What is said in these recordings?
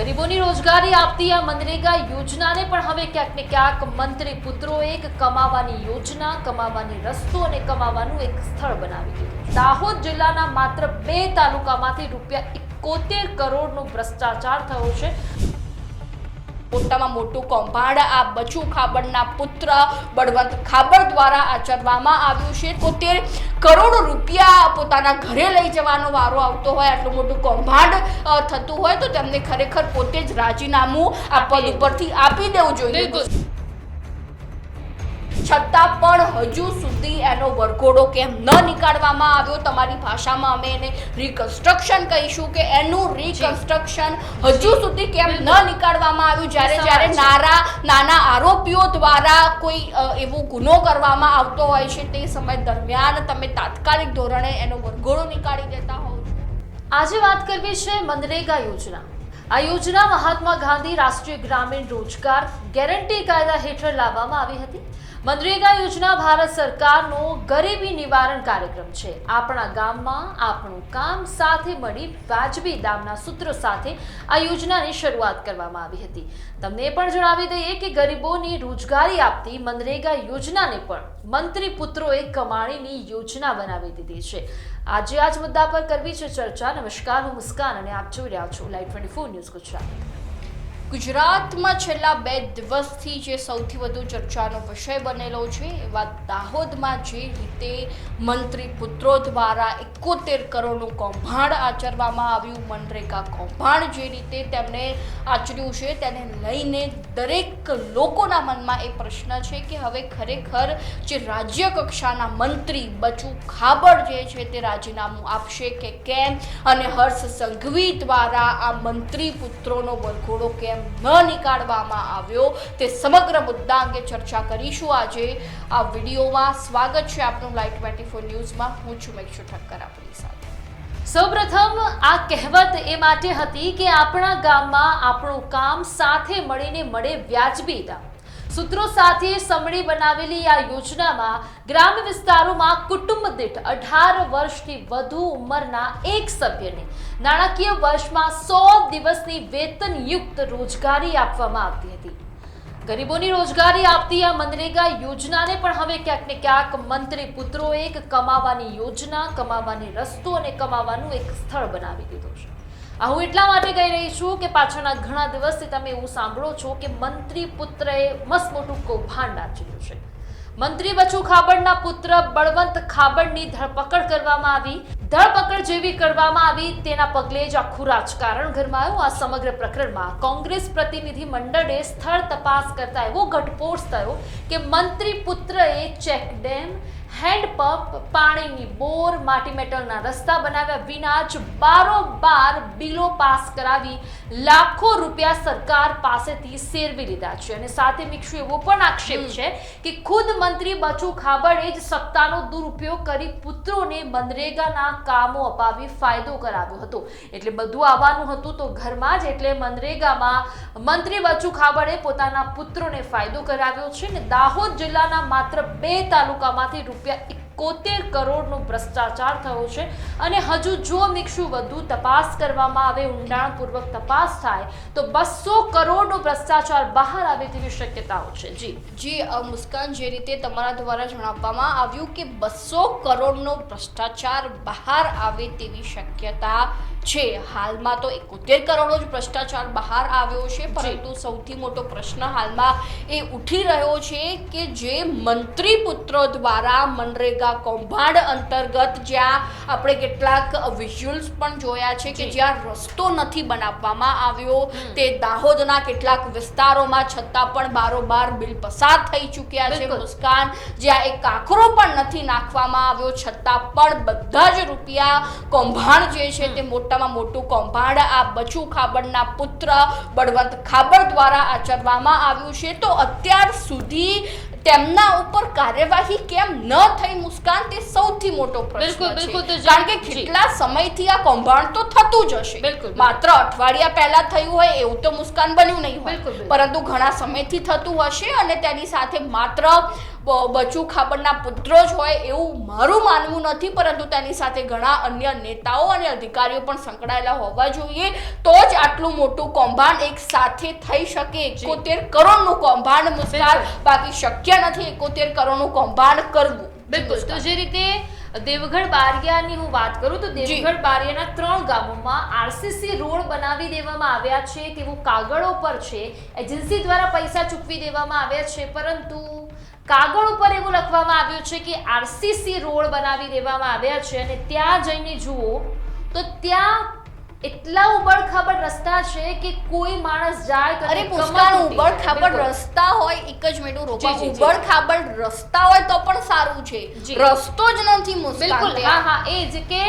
ગરીબોની રોજગારી આપતી આ મનરેગા યોજનાને પણ હવે ક્યાંક ને ક્યાંક મંત્રી પુત્રો એક કમાવાની યોજના, કમાવાની રસ્તો અને કમાવાનું એક સ્થળ બનાવી દીધું. દાહોદ જિલ્લાના માત્ર બે તાલુકામાંથી રૂપિયા એકોતેર કરોડનો ભ્રષ્ટાચાર થયો છે. મોટામાં મોટું કૌભાંડ આ બચુ ખાબડના પુત્ર બળવંત ખાબડ દ્વારા આચરવામાં આવ્યું છે. તોતેર કરોડ રૂપિયા પોતાના ઘરે લઈ જવાનો વારો આવતો હોય આટલું મોટું કૌભાંડ થતું હોય તો તેમને ખરેખર પોતે જ રાજીનામું આ પદ ઉપરથી આપી દેવું જોઈએ. છતાં પણ હજુ સુધી એનો વરઘોડો કેમ ન નીકાળવામાં આવ્યો? તમારી ભાષામાં અમે એને રિકન્સ્ટ્રક્શન કહીશું કે એનું રિકન્સ્ટ્રક્શન હજુ સુધી કેમ ન નીકાળવામાં આવ્યું? જ્યારે જ્યારે નારા નાના આરોપીઓ દ્વારા કોઈ એવો ગુનો કરવામાં આવતો હોય છે તે સમય દરમિયાન તમે તાત્કાલિક ધોરણે એનો વરઘોડો નીકાળી દેતા હોવ આજે વાત કરવી છે મનરેગા યોજના. આ યોજના મહાત્મા ગાંધી રાષ્ટ્રીય ગ્રામીણ રોજગાર ગેરંટી કાયદા હેઠળ લાવવામાં આવી હતી. મનરેગા યોજના ભારત સરકારનો ગરીબી નિવારણ કાર્યક્રમ છે. આપણા ગામમાં આપણું કામ સાથે મળી વાજબી દામના સૂત્રો સાથે આ યોજનાની શરૂઆત કરવામાં આવી હતી. તમને પણ જણાવી દઈએ કે ગરીબોની રોજગારી આપતી મનરેગા યોજનાને પણ મંત્રી પુત્રોએ કમાણીની યોજના બનાવી દીધી છે. આજે આ જ મુદ્દા પર કરવી છે ચર્ચા. નમસ્કાર, હું મુસ્કાન અને આપ જોઈ રહ્યા છો live twenty four news Gujarat. ગુજરાતમાં છેલ્લા બે દિવસથી જે સૌથી વધુ ચર્ચાનો વિષય બનેલો છે એવા દાહોદમાં જે રીતે મંત્રી પુત્રો દ્વારા એકોતેર કરોડનું કૌભાંડ આચરવામાં આવ્યું, મનરેગા કૌભાંડ જે રીતે તેમણે આચર્યું છે, તેને લઈને દરેક લોકોના મનમાં એ પ્રશ્ન છે કે હવે ખરેખર જે રાજ્ય કક્ષાના મંત્રી બચુ ખાબડ જે છે તે રાજીનામું આપશે કે કેમ? અને હર્ષ સંઘવી દ્વારા આ મંત્રી પુત્રોનો વરઘોડો કેમ ન નીકાળવામાં આવ્યો તે સમગ્ર મુદ્દા અંગે ચર્ચા કરીશું. આજે આ વિડીયોમાં સ્વાગત છે આપનું લાઈવ ટ્વેન્ટી ફોર ન્યૂઝમાં. હું છું મેક્ષુ ઠક્કર આપણી સાથે. સૌપ્રથમ આ કહેવત એ માટે હતી કે આપણા ગામમાં આપણું કામ સાથે મળીને મળે વ્યાજબી દામ. સૂત્રો સાથે સમળી બનાવેલી આ યોજનામાં ગ્રામ્ય વિસ્તારોમાં કુટુંબ દીઠ અઢાર વર્ષથી વધુ ઉંમરના એક સભ્યને નાણાકીય વર્ષમાં સો દિવસની વેતનયુક્ત રોજગારી આપવામાં આવતી હતી. ગરીબોની રોજગારી આપતી આ મનરેગા યોજનાને પણ હવે ક્યાંક ને ક્યાંક મંત્રી પુત્રોએ એક કમાવાની યોજના, કમાવાની રસ્તો અને કમાવાનું એક સ્થળ બનાવી દીધું છે. હું એટલા માટે કહી રહી છું કે પાછળના ઘણા દિવસથી તમે એવું સાંભળો છો કે મંત્રી પુત્રએ મસ્ત મોટું કૌભાંડ આચર્યું છે. મંત્રી બચુ ખાબડના પુત્ર બળવંત ખાબડની ધરપકડ કરવામાં આવી. ધરપકડ જેવી કરવામાં આવી તેના પગલે જ આખું રાજકારણ ગરમાયું. આ સમગ્ર પ્રકરણમાં કોંગ્રેસ પ્રતિનિધિ મંડળે સ્થળ તપાસ કરતા એવો ઘટસ્ફોટ થયો કે મંત્રી પુત્રએ ચેક ડેમ હેન્ડપંપ પાણીની બોર માટી મેટલના રસ્તા બનાવ્યા વિના જ બારોબાર બિલો પાસ કરાવી લાખો રૂપિયા સરકાર પાસેથી સેરવી લીધા છે. અને સાથે મિક્ષુ એવો પણ આક્ષેપ છે કે ખુદ મંત્રી બચુ ખાબડે જ સત્તાનો દુરુપયોગ કરી પુત્રોને મનરેગાના કામો અપાવી ફાયદો કરાવ્યો હતો. એટલે બધું આવવાનું હતું તો ઘરમાં જ એટલે મનરેગામાં મંત્રી બચુ ખાબડે પોતાના પુત્રોને ફાયદો કરાવ્યો છે. ને દાહોદ જિલ્લાના માત્ર બે તાલુકામાંથી રૂપિયા એકોતેર કરોડનો ભ્રષ્ટાચાર થયો છે અને હજુ જો મિક્ષુ વધુ તપાસ કરવામાં આવે, ઊંડાણપૂર્વક તપાસ થાય, તો બસો કરોડનો ભ્રષ્ટાચાર બહાર આવે તેવી શક્યતાઓ છે. જી. જી મુસ્કાન, જે રીતે તમારા દ્વારા જણાવવામાં આવ્યું કે બસો કરોડનો ભ્રષ્ટાચાર બહાર આવે તેવી શક્યતા છે. હાલમાં તો એકોતેર કરોડનો જ ભ્રષ્ટાચાર બહાર આવ્યો છે પરંતુ સૌથી મોટો પ્રશ્ન હાલમાં એ ઉઠી રહ્યો છે કે જે મંત્રી પુત્ર દ્વારા મનરેગા કૌભાંડ અંતર્ગત જ્યાં આપણે કેટલાક વિઝ્યુઅલ્સ પણ જોયા છે કે જ્યાં રસ્તો નથી બનાવવામાં આવ્યો તે દાહોદના કેટલાક વિસ્તારોમાં છતાં પણ બારોબાર બિલ પસાર થઈ ચૂક્યા છે. મુસ્કાન જ્યાં એક કાંકરો પણ નથી નાખવામાં આવ્યો છતાં પણ બધા જ રૂપિયા કૌભાંડ જે છે તે મોટામાં મોટું કૌભાંડ આ બચુ ખાબડના પુત્ર બળવંત ખાબડ દ્વારા આચરવામાં આવ્યું છે. તો અત્યાર સુધી તેમના ઉપર કાર્યવાહી કેમ ન થઈ મુસ્કાન તે સૌથી મોટો બિલકુલ, પ્રશ્ન બિલકુલ, તો છે કારણ કે કેટલા સમયથી આ કૌભાંડ તો થતું જ હશે. બિલકુલ, બિલકુલ. માત્ર અઠવાડિયા પહેલા થયું હોય એવું તો મુસ્કાન બન્યું નહીં હોય. બિલકુલ, બિલકુલ. પરંતુ ઘણા સમયથી થતું હશે અને તેની સાથે માત્ર બચુ ખાબડના પુત્રો જ હોય એવું મારું માનવું નથી પરંતુ તેની સાથે ઘણા અન્ય નેતાઓ અને અધિકારીઓ પણ સંકળાયેલા હોવા જોઈએ. તો જ આટલું મોટું કૌભાંડ એક સાથે થઈ શકે. એકોતેર કરોડનું કૌભાંડ મુસ્કાર બાકી શક્ય નથી એકોતેર કરોડનું કૌભાંડ કરવું. બિલકુલ. તો જે રીતે દેવગઢ બારિયાની હું વાત કરું તો દેવગઢ બારિયાના ત્રણ ગામોમાં આરસીસી રોડ બનાવી દેવામાં આવ્યા છે તેવું કાગળો પર છે. એજન્સી દ્વારા પૈસા ચૂકવી દેવામાં આવ્યા છે પરંતુ કાગળ ઉપર એવું લખવામાં આવ્યું છે કે આરસીસી રોડ બનાવી દેવામાં આવ્યા છે અને ત્યાં જઈને જુઓ તો ત્યાં એટલા ઉબડ રસ્તા છે કે કોઈ માણસ જાય અરે પુષ્કળ ઉબડ ખાબડ રસ્તા હોય એક જ મિનિટ રોકા. ઉબડ ખાબડ રસ્તા હોય તો પણ સારું છે. રસ્તો જ નથી મુશ્કેલ હા હા એ જ કે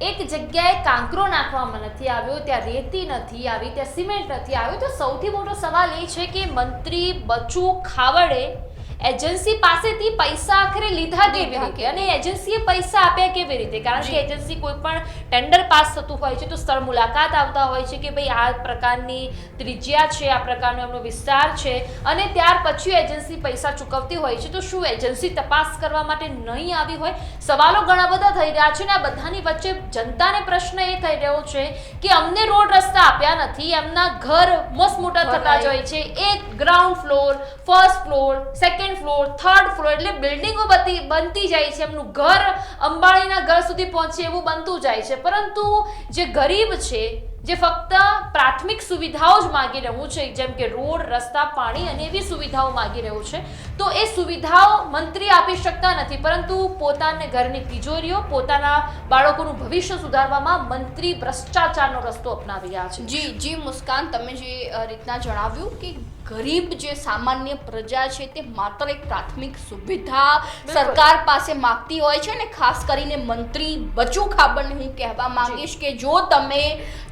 એક જગ્યાએ કાંકરો નાખવામાં નથી આવ્યો ત્યાં રેતી નથી આવી ત્યાં સિમેન્ટ નથી આવ્યું. તો સૌથી મોટો સવાલ એ છે કે મંત્રી બચુ ખાવડે એજન્સી પાસેથી પૈસા આખરે લીધા કેવી રીતે? અને એજન્સીએ પૈસા આપ્યા કેવી રીતે? કારણ કે એજન્સી કોઈ પણ ટેન્ડર પાસ થતું હોય છે તો સ્થળ મુલાકાત આવતા હોય છે કે ભાઈ આ પ્રકારની ત્રિજ્યા છે આ પ્રકારનો એમનો વિસ્તાર છે અને ત્યાર પછી એજન્સી પૈસા ચૂકવતી હોય છે તો શું એજન્સી તપાસ કરવા માટે નહીં આવી હોય? સવાલો ઘણા બધા થઈ રહ્યા છે ને આ બધાની વચ્ચે જનતાને પ્રશ્ન એ થઈ રહ્યો છે કે અમને રોડ રસ્તા આપ્યા નથી એમના ઘર મસ્ત મોટા થતા જાય છે. એક ground floor first floor second floor third floor એટલે બિલ્ડિંગો બધી બનતી જાય છે. એમનું ઘર અંબાણીના ઘર સુધી પહોંચે એવું બનતું જાય છે. પરંતુ જે ગરીબ છે, જે ફક્ત પ્રાથમિક સુવિધાઓ જ માગી રહ્યું છે, જેમ કે રોડ, રસ્તા, પાણી અને એવી સુવિધાઓ માગી રહ્યું છે, તો એ સુવિધાઓ મંત્રી આપી શકતા નથી. પરંતુ પોતાને ઘરની તિજોરીઓ, પોતાના બાળકોનું ભવિષ્ય સુધારવામાં મંત્રી ભ્રષ્ટાચારનો રસ્તો અપનાવી રહ્યા છે. જી જી, મુસ્કાન, તમે જે રીતના જણાવ્યું કે ગરીબ જે સામાન્ય પ્રજા છે તે માત્ર એક પ્રાથમિક સુવિધા સરકાર પાસે માગતી હોય છે ને ખાસ કરીને મંત્રી બચુ ખાબર હું કહેવા માંગીશ કે જો તમે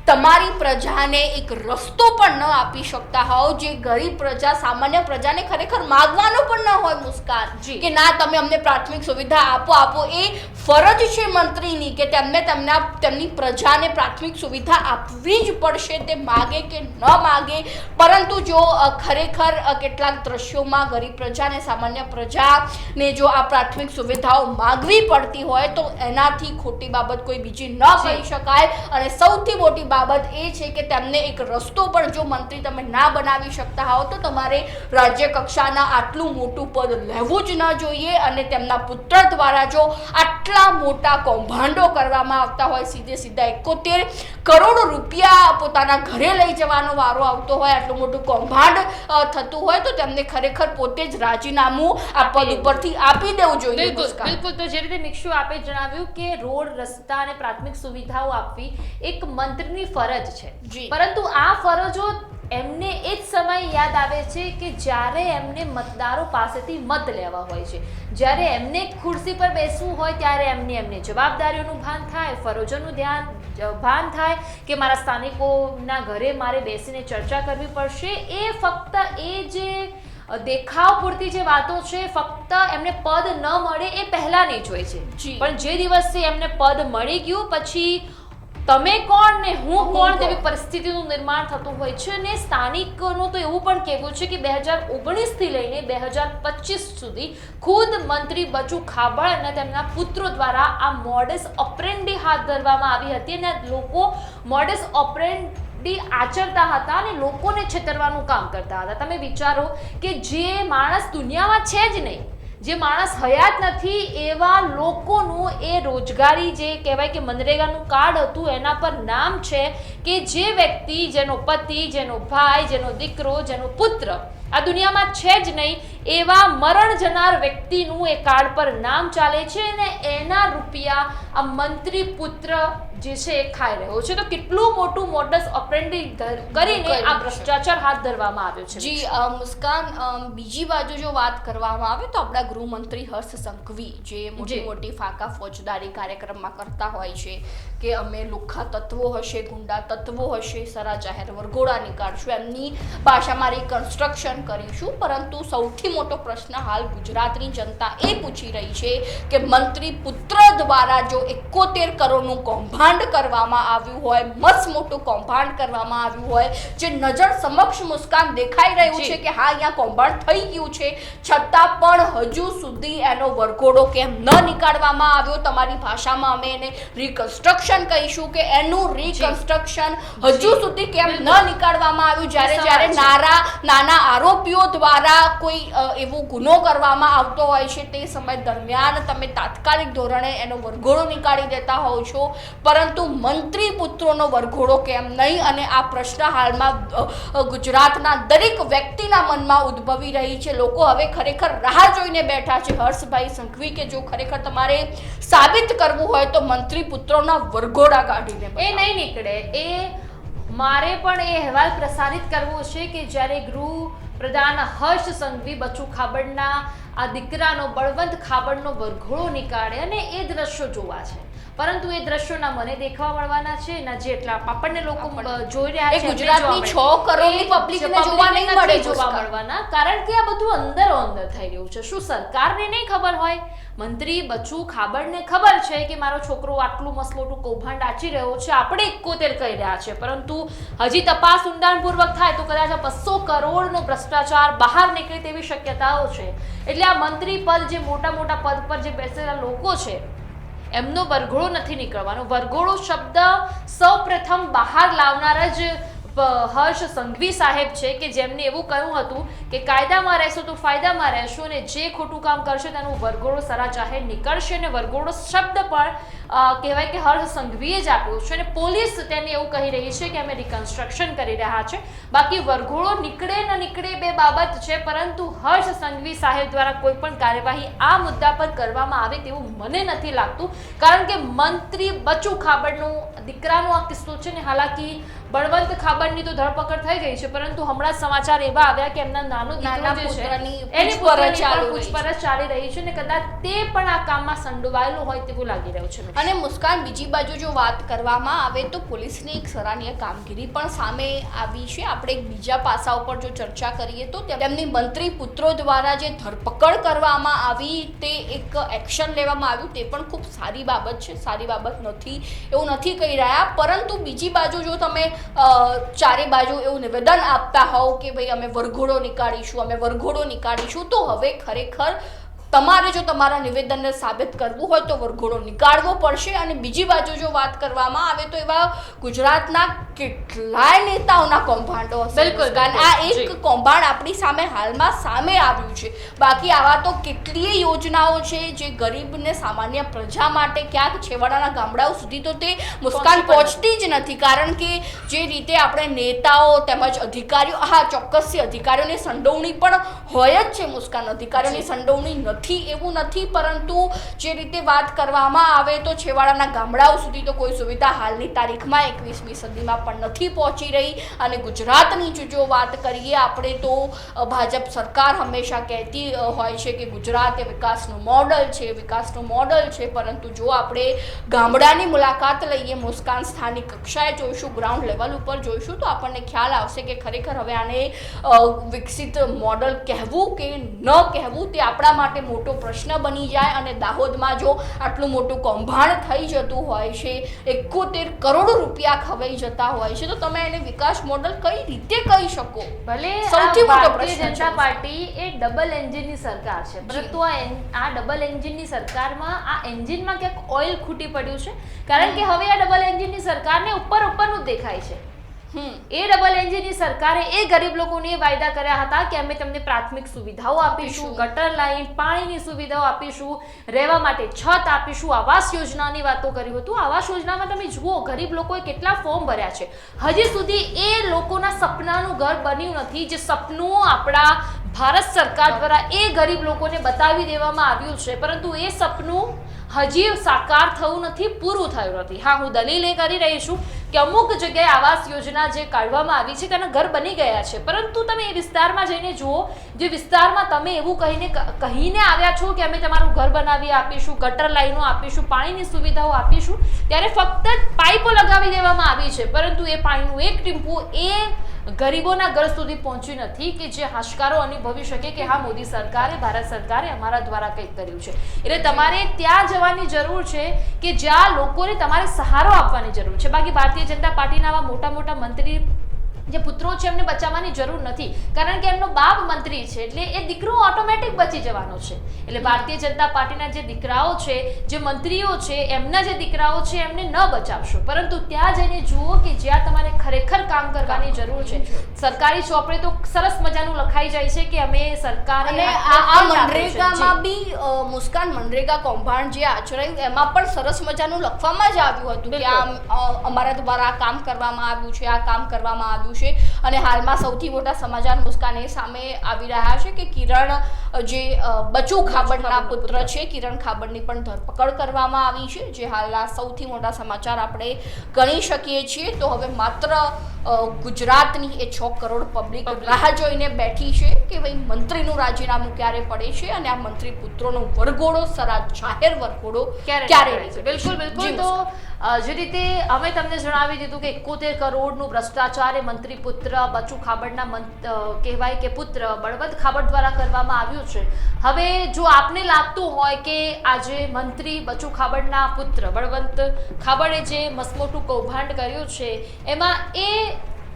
તમારી પ્રજાને એક રસ્તો પણ ન આપી શકતા હોવ જે ગરીબ પ્રજા સામાન્ય પ્રજાને ખરેખર માગવાનો પણ ન હોય મુસ્કાન. કે ના તમે અમને પ્રાથમિક સુવિધા આપો આપો એ ફરજ છે મંત્રીની કે તેમને તેમના તેમની પ્રજાને પ્રાથમિક સુવિધા આપવી જ પડશે તે માગે કે ન માગે પરંતુ જો ખરેખર કેટલાક દ્રશ્યોમાં ગરીબ પ્રજાને સામાન્ય પ્રજાને જો આ પ્રાથમિક સુવિધાઓ માગવી પડતી હોય તો એનાથી ખોટી બાબત કોઈ બીજી ન કહી શકાય. અને સૌથી મોટી બાબત એ છે કે તેમને એક રસ્તો પણ જો મંત્રી તમે ના બનાવી શકતા હોવ તો તમારે રાજ્ય કક્ષાના આટલું મોટું પદ લેવું જ ન જોઈએ. અને તેમના પુત્ર દ્વારા જો આટલા મોટા કૌભાંડો કરવામાં આવતા હોય સીધે સીધા એકોતેર કરોડ રૂપિયા પોતાના ઘરે લઈ જવાનો વારો આવતો હોય આટલું મોટું કૌભાંડ થતું હોય તો તેમને ખરેખર પોતે જ રાજીનામું આ પદ ઉપરથી આપી દેવું જોઈએ બિલકુલ તો જે રીતે નિક્ષુ આપે જણાવ્યું કે રોડ રસ્તા અને પ્રાથમિક સુવિધાઓ આપવી એક મંત્રીની ફરજ છે. પરંતુ આ ફરજો એમને એ જ સમય યાદ આવે છે કે જ્યારે એમને મતદારો પાસેથી મત લેવા હોય છે. જ્યારે એમને ખુરશી પર બેસવું હોય ત્યારે એમને એમને જવાબદારીઓનું ભાન થાય ફરજોનું ધ્યાન ભાન થાય કે મારા સ્થાનિકોના ઘરે મારે બેસીને ચર્ચા કરવી પડશે એ ફક્ત એ જે દેખાવ પૂરતી જે વાતો છે ફક્ત એમને પદ ન મળે એ પહેલાંની જ હોય છે. પણ જે દિવસે એમને પદ મળી ગયું પછી તમે કોણ ને હું કોણ. તેવી પરિસ્થિતિનું નિર્માણ થતું હોય છે અને સ્થાનિકોનું તો એવું પણ કહેવું છે કે બે હજાર ઓગણીસથી લઈને બે હજાર પચીસ સુધી ખુદ મંત્રી બચુ ખાબડ અને તેમના પુત્રો દ્વારા આ મોડેસ ઓપરેન્ડી હાથ ધરવામાં આવી હતી અને લોકો મોડેસ ઓપરેન્ડી આચરતા હતા અને લોકોને છેતરવાનું કામ કરતા હતા તમે વિચારો કે જે માણસ દુનિયામાં છે જ નહીં જે માણસ હયાત નથી, એવા લોકોનું એ રોજગારી જે કહેવાય કે મનરેગાનું કાર્ડ હતું, એના પર નામ છે કે જે વ્યક્તિ, જેનો પતિ, જેનો ભાઈ, જેનો દીકરો, જેનો પુત્ર, આ દુનિયામાં છે જ નહીં, એવા મરણ જનાર વ્યક્તિનું એ કાર્ડ પર નામ ચાલે છે અને એના રૂપિયા આ મંત્રી પુત્ર જે છે એ ખાઈ રહ્યો છે. તો કેટલું મોટું મોડસ ઓપરેન્ડી કરીને આ ભ્રષ્ટાચાર હાથ ધરવામાં આવ્યો છે. જી મુસ્કાન બીજી બાજુ જો વાત કરવામાં આવે તો આપણા ગૃહમંત્રી હર્ષ સંઘવી જે મોટી મોટી ફાકા ફોજદારી કાર્યક્રમમાં કરતા હોય છે કે અમે લુખ્ખા તત્વો હશે ગુંડા તત્વો હશે સરા જાહેર વરઘોડા નીકાળશું એમની ભાષામાં રિકન્સ્ટ્રક્શન કરીશું. પરંતુ સૌથી મોટો પ્રશ્ન હાલ ગુજરાતની જનતા એ પૂછી રહી છે કે મંત્રી પુત્ર દ્વારા જો એકોતેર કરોડનું કૌભાંડ કૌભાંડ કરવામાં આવ્યું હોય મસ્ત મોટું કૌભાંડ કરવામાં આવ્યું હોય જે નજર સમક્ષ મુસ્કાન દેખાઈ રહ્યું છે કે હા અહીંયા કૌભાંડ થઈ ગયું છે. છતાં પણ હજુ સુધી એનો વરઘોડો કેમ ન નીકાળવામાં આવ્યો? તમારી ભાષામાં અમે એને રિકન્સ્ટ્રક્શન કહીશું કે એનું રિકન્સ્ટ્રક્શન હજુ સુધી કેમ ન. નીકાળવામાં આવ્યું? જ્યારે જ્યારે નારા નાના આરોપીઓ દ્વારા કોઈ એવો ગુનો કરવામાં આવતો હોય છે તે સમય દરમિયાન તમે તાત્કાલિક ધોરણે એનો વરઘોડો નીકાળી દેતા હોવ છો. પરંતુ મંત્રી પુત્રોનો વરઘોડો કેમ નહીં? અને આ પ્રશ્ન હાલમાં ગુજરાતના દરેક વ્યક્તિના મનમાં ઉદ્ભવી રહી છે. લોકો હવે ખરેખર રાહ જોઈને બેઠા છે. હર્ષભાઈ સંઘવી કે જો ખરેખર તમારે સાબિત કરવું હોય તો મંત્રી પુત્રોના વરઘોડા કાઢીને એ નહીં નીકળે. એ મારે પણ એ અહેવાલ પ્રસારિત કરવો છે કે જ્યારે ગૃહ પ્રધાન હર્ષ સંઘવી બચુ ખાબડના આ દીકરાનો બળવંત ખાબડનો વરઘોડો નીકાળે અને એ દ્રશ્યો જોવા છે. પરંતુ એ દ્રશ્યોના મને દેખવા મળવાના છે એના જેટલા આપણને લોકો. જોઈ રહ્યા છે ગુજરાતની 6 કરોડની પબ્લિકને જોવા નહીં મળે, જોવા મળવાના કારણ કે આ બધું અંદરો અંદર થઈ રહ્યું છે. શું સરકારને નહીં ખબર હોય? મંત્રી બચુ ખાબડને ખબર છે કે મારો છોકરો આટલું મસ્ત મોટું કૌભાંડ આચી રહ્યો છે? આપણે એકોતેર કહી રહ્યા છે. પરંતુ હજી તપાસ ઊંડાણપૂર્વક થાય તો કદાચ આ બસો કરોડનો ભ્રષ્ટાચાર બહાર નીકળે તેવી શક્યતાઓ છે. એટલે આ મંત્રી પદ જે મોટા મોટા પદ પર જે બેસેલા લોકો છે એમનો વરઘોડો નથી નીકળવાનો. વરઘોડો શબ્દ સૌપ્રથમ બહાર લાવનાર જ હર્ષ સંઘવી સાહેબ છે કે જેમને એવું કહ્યું હતું કે કાયદામાં રહેશો તો ફાયદામાં રહેશો અને જે ખોટું કામ કરશે તેનું વરઘોડો સરા જાહેર નીકળશે અને વરઘોડો શબ્દ પણ કહેવાય કે હર્ષ સંઘવીએ જ આપ્યો છે અને પોલીસ તેને એવું કહી રહી છે કે અમે રિકન્સ્ટ્રક્શન કરી રહ્યા છે. બાકી વરઘોડો નીકળે ન નીકળે બે બાબત છે, પરંતુ હર્ષ સંઘવી સાહેબ દ્વારા કોઈ પણ કાર્યવાહી આ મુદ્દા પર કરવામાં આવે તેવું મને નથી લાગતું. કારણ કે મંત્રી બચુ ખાબડનો દીકરાનો આ કિસ્સો છે ને હાલાકી બળવંત ખાબડની તો ધરપકડ થઈ ગઈ છે પરંતુ હમણાં સમાચાર એવા આવ્યા કે એમના નાનો દીકરો જે છે એની પૂછપરછ ચાલુ. પૂછપરછ રહી છે ને કદાચ તે પણ આ કામમાં સંડોવાયેલો હોય તેવું લાગી રહ્યું છે. અને મુસ્કાન બીજી બાજુ જો વાત કરવામાં આવે તો પોલીસની એક સરાહનીય કામગીરી પણ સામે આવી છે. આપણે એક બીજા પાસા ઉપર જો ચર્ચા કરીએ તો તેમની મંત્રી પુત્રો દ્વારા જે ધરપકડ કરવામાં આવી તે એક એક્શન લેવામાં આવ્યું તે પણ ખૂબ સારી બાબત છે. સારી બાબત નથી એવું નથી કહી રહ્યા, પરંતુ બીજી બાજુ જો તમે ચારે બાજુ એવું નિવેદન આપતા હોવ કે ભાઈ અમે વરઘોડો નીકાળીશું, અમે વરઘોડો નીકાળીશું, તો હવે ખરેખર તમારે જો તમારા નિવેદનને સાબિત કરવું હોય તો વરઘોડો નીકાળવો પડશે અને બીજી બાજુ જો વાત કરવામાં આવે તો એવા ગુજરાતના કેટલાય નેતાઓના કૌભાંડો હશે. બિલકુલ, કારણ આ એક કૌભાંડ આપણી સામે હાલમાં સામે આવ્યું છે. બાકી આવા તો કેટલીય યોજનાઓ છે જે ગરીબને સામાન્ય પ્રજા માટે ક્યાંક છેવાડાના ગામડાઓ સુધી તો તે મુસ્કાન પહોંચતી જ નથી. કારણ કે જે રીતે આપણે નેતાઓ તેમજ અધિકારીઓ હા ચોક્કસથી અધિકારીઓની સંડોવણી પણ હોય જ છે મુસ્કાન. અધિકારીઓની સંડોવણી નથી એવું નથી, પરંતુ જે રીતે વાત કરવામાં આવે તો છેવાડાના ગામડાઓ સુધી તો કોઈ સુવિધા હાલની તારીખમાં એકવીસમી સદીમાં પણ નથી પહોંચી રહી. અને ગુજરાતની જો જો વાત કરીએ, આપણે તો ભાજપ સરકાર હંમેશા કહેતી હોય છે કે ગુજરાત એ વિકાસનું મોડલ છે, વિકાસનું મોડલ છે, પરંતુ જો આપણે ગામડાની મુલાકાત લઈએ, મુસ્કાન સ્થાનિક કક્ષાએ જોઈશું, ગ્રાઉન્ડ લેવલ ઉપર જોઈશું, તો આપણને ખ્યાલ આવશે કે ખરેખર હવે આને વિકસિત મોડલ કહેવું કે ન કહેવું તે આપણા માટે મોટો પ્રશ્ન બની જાય અને દાહોદમાં જો આટલું મોટું કૌભાંડ થઈ જતું હોય છે એકોતેર કરોડ રૂપિયા ખવાઈ જતા હોય છે તો તમે એને વિકાસ મોડલ કઈ રીતે કહી શકો? ભલે સૌથી મોટો પ્રશ્ન જનતા પાર્ટી એ ડબલ એન્જિનની સરકાર છે. પરંતુ આ ડબલ એન્જિનની સરકારમાં આ એન્જિનમાં ક્યાંક ઓઇલ ખૂટી પડ્યું છે. કારણ કે હવે આ ડબલ એન્જિનની સરકારને ઉપર ઉપરનું દેખાય છે. એ ડબલ એન્જિનની સરકારે એ ગરીબ લોકોને વાયદા કર્યા હતા કે અમે તમને પ્રાથમિક સુવિધાઓ આપીશું ગટર લાઈન પાણીની સુવિધાઓ આપીશું રહેવા માટે છત આપીશું આવાસ યોજનાની વાતો કરી હતું. આવાસ યોજનામાં તમે જુઓ ગરીબ લોકોએ કેટલા ફોર્મ ભર્યા છે. હજી સુધી એ લોકોના સપનાનું ઘર બન્યું નથી જે સપનું આપણા ભારત સરકાર દ્વારા એ ગરીબ લોકોને બતાવી દેવામાં આવ્યું છે. પરંતુ એ સપનું હજી સાકાર થયું નથી પૂરું થયું નથી. હા હું દલીલ એ કરી રહી છું કે અમુક જગ્યાએ આવાસ યોજના જે કાઢવામાં આવી છે તેના ઘર બની ગયા છે. પરંતુ તમે એ વિસ્તારમાં જઈને જુઓ, જે વિસ્તારમાં તમે એવું કહીને કહીને આવ્યા છો કે અમે તમારું ઘર બનાવી આપીશું, ગટર લાઈનો આપીશું, પાણીની સુવિધાઓ આપીશું, ત્યારે ફક્ત પાઇપો લગાવી દેવામાં આવી છે. પરંતુ એ પાણીનું એક ટીમ્પુ એ ગરીબોના ઘર સુધી પહોંચી નથી કે જે હાશકારો અનુભવી શકે કે હા મોદી સરકારે ભારત સરકારે અમારા દ્વારા કંઈક કર્યું છે. એટલે તમારે ત્યાં જવાની જરૂર છે કે જ્યાં લોકોને તમારે સહારો આપવાની જરૂર છે. બાકી ભારતીય જનતા પાર્ટીના આવા મોટા મોટા મંત્રી જે પુત્રો છે એમને બચાવવાની જરૂર નથી. કારણ કે એમનો બાપ મંત્રી છે એટલે એ દીકરો ઓટોમેટિક બચી જવાનો છે. એટલે ભારતીય જનતા પાર્ટીના જે દીકરાઓ છે જે મંત્રીઓ છે એમના જે દીકરાઓ છે એમને ન બચાવશો. પરંતુ ત્યાં જઈને જુઓ કે જ્યાં તમારે ખરેખર કામ કરવાની જરૂર છે. સરકારી ચોપડે તો સરસ મજાનું લખાઈ જાય છે કે અમે સરકારે અને આ આ મનરેગામાં બી મુસ્કાન મનરેગા કૌભાંડ જે આચરાયું એમાં પણ સરસ મજાનું લખવામાં જ આવ્યું હતું કે આમ અમારા દ્વારા આ કામ કરવામાં આવ્યું છે આ કામ કરવામાં આવ્યું છે અને હાલમાં સૌથી મોટા સમાચાર મુસ્કાન એ સામે આવી રહ્યા છે કે કિરણ જે બચુ ખાબડના પુત્ર છે કિરણ ખાબડની પણ ધરપકડ કરવામાં આવી છે જે હાલના સૌથી મોટા સમાચાર આપણે ગણી શકીએ છીએ. તો હવે માત્ર ગુજરાતની એ છ કરોડ પબ્લિક. રાહ જોઈને બેઠી છે કે ભાઈ મંત્રીનું રાજીનામું ક્યારે પડે છે અને આ મંત્રી પુત્રોનો વરઘોડો સરા જાહેર વરઘોડો ક્યારે બિલકુલ બિલકુલ. તો જે રીતે અમે તમને જણાવી દીધું કે એકોતેર કરોડનું ભ્રષ્ટાચાર એ મંત્રી પુત્ર બચુ ખાબડના કહેવાય કે પુત્ર બળવંત ખાબડ દ્વારા કરવામાં આવ્યું છે. હવે જો આપને લાગતું હોય કે આજે મંત્રી બચુ ખાબડના પુત્ર બળવંત ખાબડે જે મસમોટું કૌભાંડ કર્યું છે, એમાં એ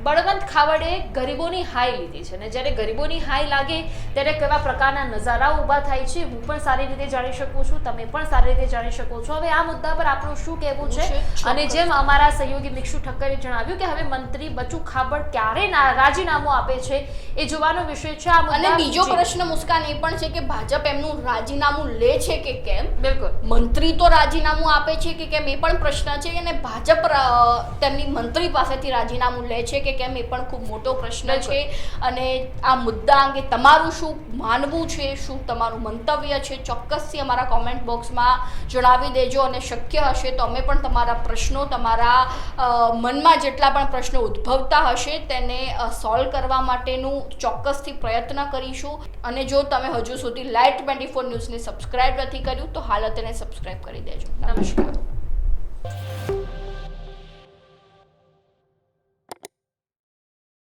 બળવંત ખાવડે ગરીબોની હાઈ લીધી છે અને જ્યારે ગરીબોની હાઈ લાગે ત્યારે કેવા પ્રકારના નજારા ઊભા થાય છે હું પણ સારી રીતે જાણી શકું છું તમે પણ સારી રીતે જાણી શકો છો. હવે આ મુદ્દા પર આપણું શું કહેવું છે? અને જેમ અમારા સહયોગી મિક્ષુ ઠક્કરે જણાવ્યું કે હવે મંત્રી બચુ ખાબડ ક્યારે રાજીનામું આપે છે એ જોવાનો વિષય છે. આ અને બીજો પ્રશ્ન મુસ્કાન એ પણ છે કે ભાજપ એમનું રાજીનામું લે છે કે કેમ? બિલકુલ. મંત્રી તો રાજીનામું આપે છે કે કેમ એ પણ પ્રશ્ન છે અને ભાજપ તેમની મંત્રી પાસેથી રાજીનામું લે છે કે કેમ એ પણ ખૂબ મોટો પ્રશ્ન છે. અને આ મુદ્દા અંગે તમારું શું માનવું છે? શું તમારું મંતવ્ય છે? ચોક્કસથી અમારા કોમેન્ટ બોક્સમાં જણાવી દેજો અને શક્ય હશે તો અમે પણ તમારા પ્રશ્નો તમારા મનમાં જેટલા પણ પ્રશ્નો ઉદ્ભવતા હશે તેને સોલ્વ કરવા માટેનું ચોક્કસથી પ્રયત્ન કરીશું. અને જો તમે હજુ સુધી લાઇટ ટ્વેન્ટી ફોર ન્યૂઝને સબસ્ક્રાઇબ નથી કર્યું તો હાલ તેને સબસ્ક્રાઇબ કરી દેજો. નમસ્કાર.